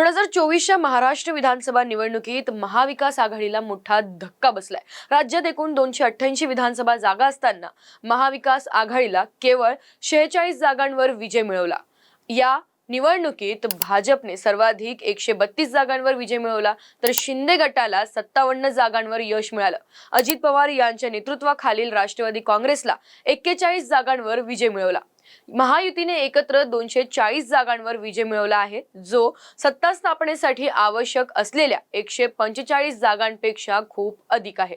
दोन हजार चोवीसच्या महाराष्ट्र विधानसभा निवडणुकीत महाविकास आघाडीला मोठा धक्का बसलाय. राज्यात एकूण दोनशे अठ्ठ्याऐंशी विधानसभा जागा असताना महाविकास आघाडीला केवळ शेहेचाळीस जागांवर विजय मिळवला. या निवडणुकीत भाजपने सर्वाधिक एकशे बत्तीस जागांवर विजय मिळवला तर शिंदे गटाला सत्तावन्न जागांवर यश मिळालं. अजित पवार यांच्या नेतृत्वाखालील राष्ट्रवादी काँग्रेसला एक्केचाळीस जागांवर विजय मिळवला. महायुतीने एकत्र दोनशे चाळीस जागांवर विजय मिळवला आहे जो सत्ता स्थापनेसाठी आवश्यक असलेल्या एकशे पंचेचाळीस जागांपेक्षा खूप अधिक आहे.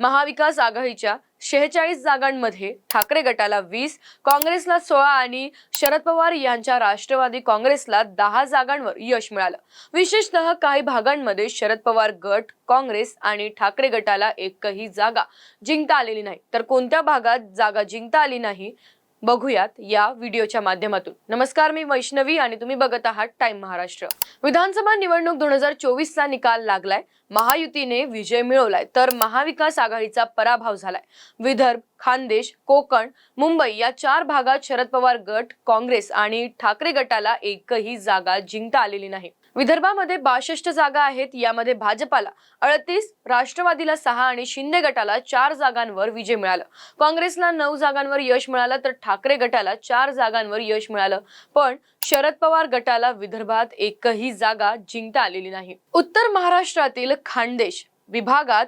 महाविकास आघाडीच्या शेहेचाळीस जागांमध्ये ठाकरे गटाला वीस काँग्रेसला सोळा आणि शरद पवार यांच्या राष्ट्रवादी काँग्रेसला दहा जागांवर यश मिळालं. विशेषतः काही भागांमध्ये शरद पवार गट काँग्रेस आणि ठाकरे गटाला एकही जागा जिंकता आलेली नाही. तर कोणत्या भागात जागा जिंकता आली नाही? बघूयात या व्हिडिओच्या माध्यमातून. नमस्कार मी वैष्णवी आणि तुम्ही बघत आहात टाइम महाराष्ट्र. विधानसभा निवडणूक दोन हजार चोवीसचा निकाल लागलाय. महायुतीने विजय मिळवलाय. तर महाविकास आघाडीचा पराभव झालाय. विदर्भ खानदेश कोकण मुंबई या चार भागात शरद पवार गट काँग्रेस आणि ठाकरे गटाला एकही जागा जिंकता आलेली नाही. विदर्भामध्ये बासष्ट जागा आहेत. यामध्ये भाजपाला अडतीस राष्ट्रवादीला सहा आणि शिंदे गटाला चार जागांवर विजय मिळाला. काँग्रेसला नऊ जागांवर यश मिळालं तर ठाकरे गटाला चार जागांवर यश मिळालं. पण शरद पवार गटाला विदर्भात एकही जागा जिंकता आलेली नाही. उत्तर महाराष्ट्रातील खानदेश विभागात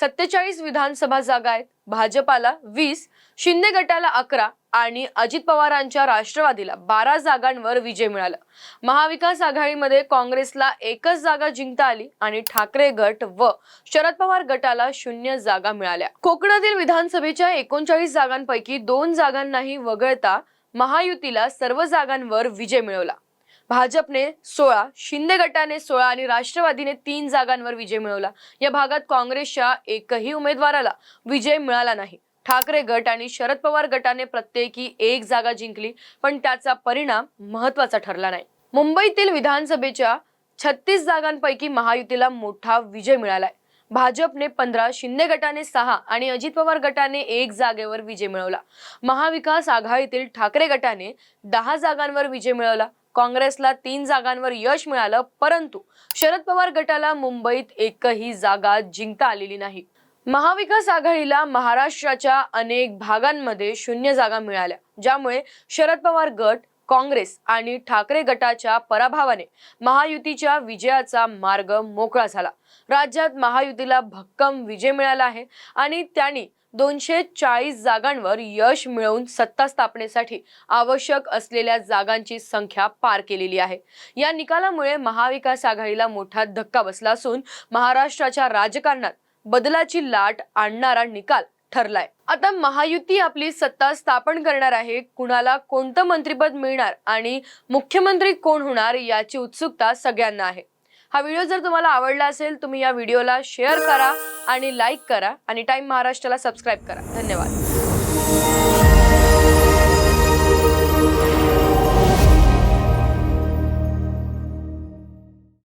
सत्तेचाळीस विधानसभा जागा आहेत. भाजपाला वीस शिंदे गटाला अकरा आणि अजित पवारांच्या राष्ट्रवादीला बारा जागांवर विजय मिळाला. महाविकास आघाडीमध्ये काँग्रेसला एकच जागा जिंकता आली आणि ठाकरे गट व शरद पवार गटाला शून्य जागा मिळाल्या. कोकणातील विधानसभेच्या एकोणचाळीस जागांपैकी दोन जागांनाही वगळता महायुतीला सर्व जागांवर विजय मिळवला. भाजपने सोळा शिंदे गटाने सोळा आणि राष्ट्रवादीने तीन जागांवर विजय मिळवला. या भागात काँग्रेसच्या एकही उमेदवाराला विजय मिळाला नाही. ठाकरे गट आणि शरद पवार गटाने प्रत्येकी एक जागा जिंकली पण त्याचा परिणाम महत्त्वाचा ठरला नाही. मुंबईतील विधानसभेच्या छत्तीस जागांपैकी महायुतीला मोठा विजय मिळालाय. भाजपने पंधरा शिंदे गटाने सहा आणि अजित पवार गटाने एक जागेवर विजय मिळवला. महाविकास आघाडीतील ठाकरे गटाने दहा जागांवर विजय मिळवला. काँग्रेसला तीन जागांवर यश मिळालं परंतु शरद पवार गटाला मुंबईत एकही जागा जिंकता आलेली नाही. महाविकास आघाडीला महाराष्ट्राच्या अनेक भागांमध्ये शून्य जागा मिळाल्या ज्यामुळे शरद पवार गट काँग्रेस आणि ठाकरे गटाच्या पराभवाने महायुतीच्या विजयाचा मार्ग मोकळा झाला. राज्यात महायुतीला भक्कम विजय मिळाला आहे आणि त्यांनी दोनशे चाळीस जागांवर यश मिळवून सत्ता स्थापनेसाठी आवश्यक असलेल्या जागांची संख्या पार केलेली आहे. या निकालामुळे महाविकास आघाडीला मोठा धक्का बसला असून महाराष्ट्राच्या राजकारणात बदलाची लाट आणणारा निकाल ठरलाय. आता महायुती आपली सत्ता स्थापन करणार आहे. कुणाला कोणतं मंत्रिपद मिळणार आणि मुख्यमंत्री कोण होणार याची उत्सुकता सगळ्यांना आहे. हा व्हिडिओ जर तुम्हाला आवडला असेल तुम्ही या व्हिडिओला शेअर करा आणि लाईक करा आणि टाइम महाराष्ट्राला सबस्क्राईब करा. धन्यवाद.